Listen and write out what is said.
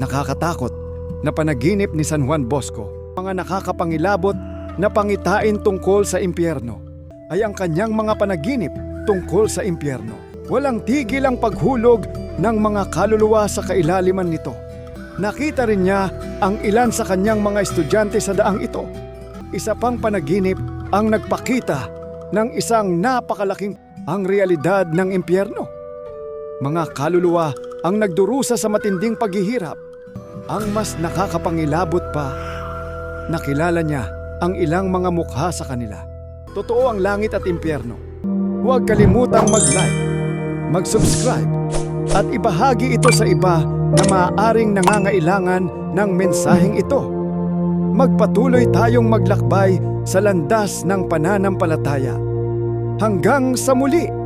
Nakakatakot na panaginip ni San Juan Bosco, mga nakakapangilabot na pangitain tungkol sa impyerno, ay ang kanyang mga panaginip tungkol sa impyerno. Walang tigil ang paghulog ng mga kaluluwa sa kailaliman nito. Nakita rin niya ang ilan sa kanyang mga estudyante sa daang ito. Isa pang panaginip ang nagpakita ng isang napakalaking ang realidad ng impyerno. Mga kaluluwa ang nagdurusa sa matinding paghihirap. Ang mas nakakapangilabot pa, nakilala niya ang ilang mga mukha sa kanila. Totoo ang langit at impyerno. Huwag kalimutang mag-like, mag-subscribe, at ibahagi ito sa iba na maaaring nangangailangan ng mensaheng ito. Magpatuloy tayong maglakbay sa landas ng pananampalataya. Hanggang sa muli!